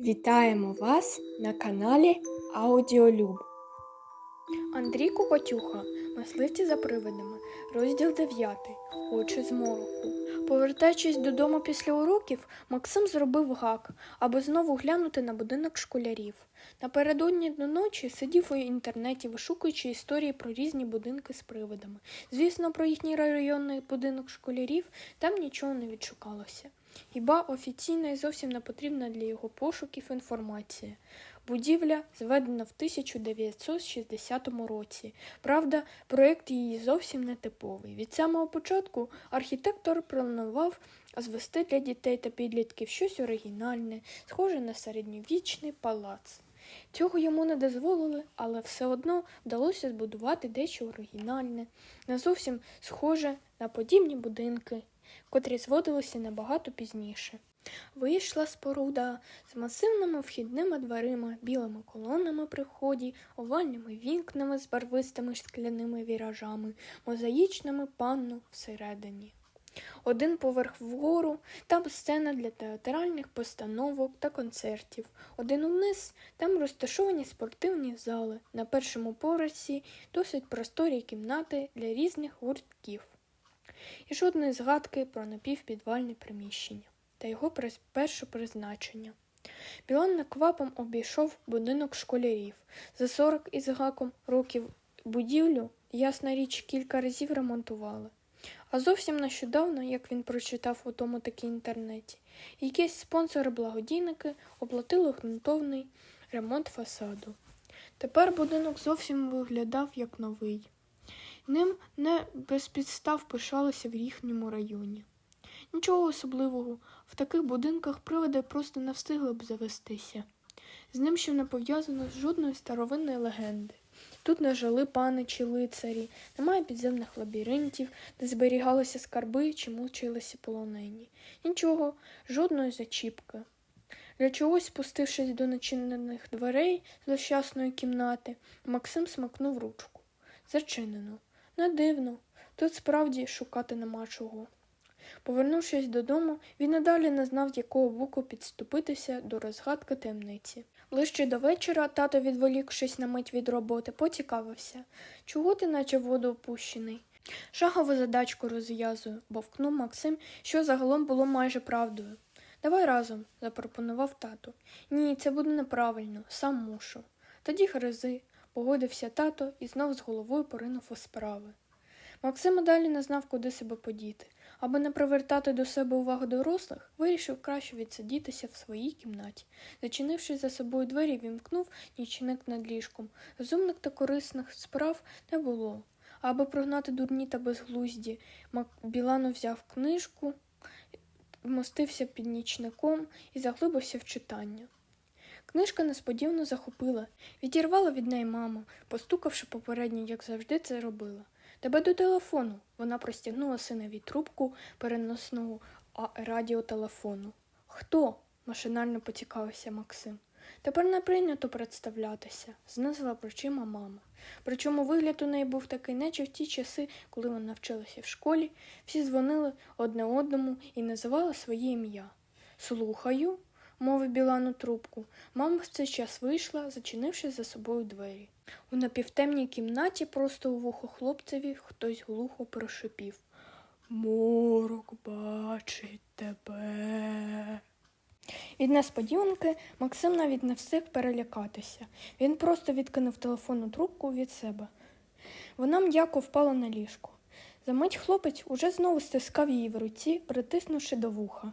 Вітаємо вас на каналі Аудіолюб. Андрій Купатюха, мисливці за привидами, розділ 9. Очі з мороку. Повертаючись додому після уроків, Максим зробив гак, аби знову глянути на будинок школярів. Напередодні до ночі сидів у інтернеті, вишукуючи історії про різні будинки з привидами. Звісно, про їхній районний будинок школярів там нічого не відшукалося. Хіба офіційна і зовсім не потрібна для його пошуків інформація. Будівля зведена в 1960 році. Правда, проєкт її зовсім не типовий. Від самого початку архітектор планував звести для дітей та підлітків щось оригінальне, схоже на середньовічний палац. Цього йому не дозволили, але все одно вдалося збудувати дещо оригінальне, не зовсім схоже на подібні будинки, котрі зводилися набагато пізніше. Вийшла споруда з масивними вхідними дверима, білими колонами при вході, овальними вікнами з барвистими скляними віражами, мозаїчними панно всередині. Один поверх вгору, там сцена для театральних постановок та концертів. Один униз, там розташовані спортивні зали. На першому поверсі досить просторі кімнати для різних гуртків. І жодної згадки про напівпідвальне приміщення та його перше призначення. Білан наквапом обійшов будинок школярів. За 40 із гаком років будівлю, ясна річ, кілька разів ремонтували. А зовсім нещодавно, як він прочитав у тому таки інтернеті, якісь спонсори-благодійники оплатили ґрунтовний ремонт фасаду. Тепер будинок зовсім виглядав як новий. Ним не без підстав пишалися в їхньому районі. Нічого особливого, в таких будинках привиди просто не встигли б завестися. З ним ще не пов'язано з жодної старовинної легенди. Тут не жили пани чи лицарі, немає підземних лабіринтів, де зберігалися скарби чи мучилися полонені. Нічого, жодної зачіпки. Для чогось, спустившись до начинених дверей злощасної кімнати, Максим смакнув ручку. Зачинено. Не дивно. Тут справді шукати нема чого. Повернувшись додому, він і далі не знав, з якого боку підступитися до розгадки таємниці. Ближче до вечора тато, відволікшись на мить від роботи, поцікавився, чого ти наче воду опущений. Шагову задачку розв'язую, бовкнув Максим, що загалом було майже правдою. Давай разом, запропонував тато. Ні, це буде неправильно, сам мушу. Тоді гризи, погодився тато і знов з головою поринув у справи. Максим далі не знав, куди себе подіти. Аби не привертати до себе увагу дорослих, вирішив краще відсидітися в своїй кімнаті. Зачинивши за собою двері, вімкнув нічник над ліжком. Розумних та корисних справ не було. Аби прогнати дурні та безглузді, Мак... Білано взяв книжку, вмостився під нічником і заглибився в читання. Книжка несподівано захопила, відірвала від неї маму, постукавши попередньо, як завжди це робила. Тебе до телефону. Вона простягнула синові трубку переносного радіотелефону. Хто? машинально поцікавився Максим. Тепер не прийнято представлятися, знизила плечима мама. Причому вигляд у неї був такий, наче в ті часи, коли вона вчилася в школі, всі дзвонили одне одному і називали своє ім'я. Слухаю, мовив Білану трубку. Мама в цей час вийшла, зачинивши за собою двері. У напівтемній кімнаті просто у вухо хлопцеві хтось глухо прошипів. Морок бачить тебе. Від несподіванки Максим навіть не встиг перелякатися. Він просто відкинув телефонну трубку від себе. Вона м'яко впала на ліжко. Замить хлопець уже знову стискав її в руці, притиснувши до вуха.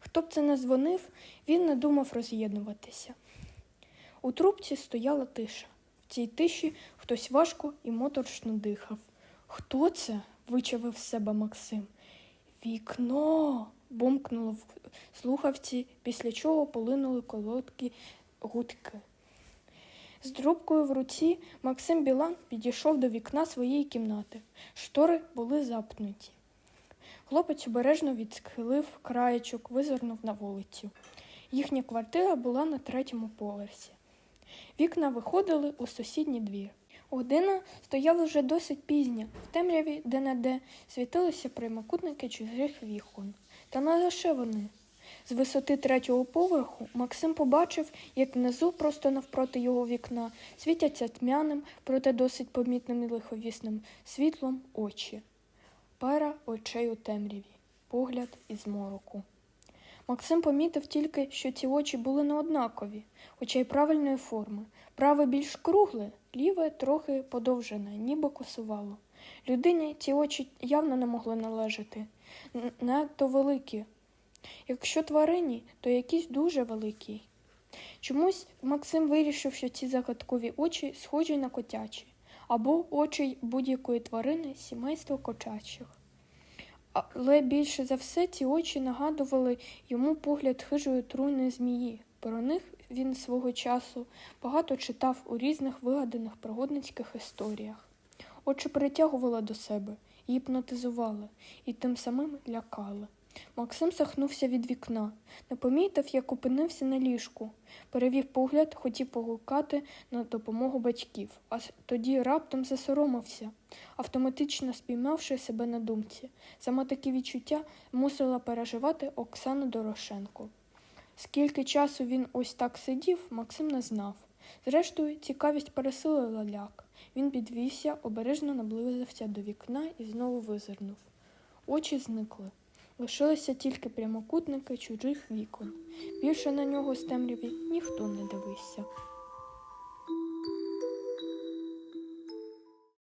Хто б це не дзвонив, він не думав роз'єднуватися. У трубці стояла тиша. В цій тиші хтось важко і моторошно дихав. Хто це? вичавив з себе Максим. Вікно. бумкнуло в слухавці, після чого полинули колодкі гудки. З трубкою в руці Максим Білан підійшов до вікна своєї кімнати. Штори були запнуті. Хлопець обережно відсхилив краєчок, визирнув на вулицю. Їхня квартира була на третьому поверсі. Вікна виходили у сусідній двір. Година стояла вже досить пізня, в темряві де-не-де світилися прямокутники чужих вікон. Та не лише вони. З висоти третього поверху Максим побачив, як внизу, просто навпроти його вікна, світяться тьмяним, проте досить помітним і лиховісним світлом очі. Пара очей у темряві, погляд із мороку. Максим помітив тільки, що ці очі були не однакові, хоча й правильної форми. Праве більш кругле, ліве трохи подовжене, ніби косувало. Людині ці очі явно не могли належати, надто великі. Якщо тварині, то якісь дуже великі. Чомусь Максим вирішив, що ці загадкові очі схожі на котячі, або очі будь-якої тварини сімейства кочачих. Але більше за все ці очі нагадували йому погляд хижої труйної змії. Про них він свого часу багато читав у різних вигаданих пригодницьких історіях. Очі притягували до себе, гіпнотизували і тим самим лякали. Максим сахнувся від вікна, не помітив, як опинився на ліжку. Перевів погляд, хотів погукати на допомогу батьків, а тоді раптом засоромився, автоматично спіймавши себе на думці. Саме такі відчуття мусила переживати Оксана Дорошенко. Скільки часу він ось так сидів, Максим не знав. Зрештою, цікавість пересилила ляк. Він підвівся, обережно наблизився до вікна і знову визирнув. Очі зникли. Лишилися тільки прямокутники чужих вікон. Більше на нього з темряві ніхто не дивився.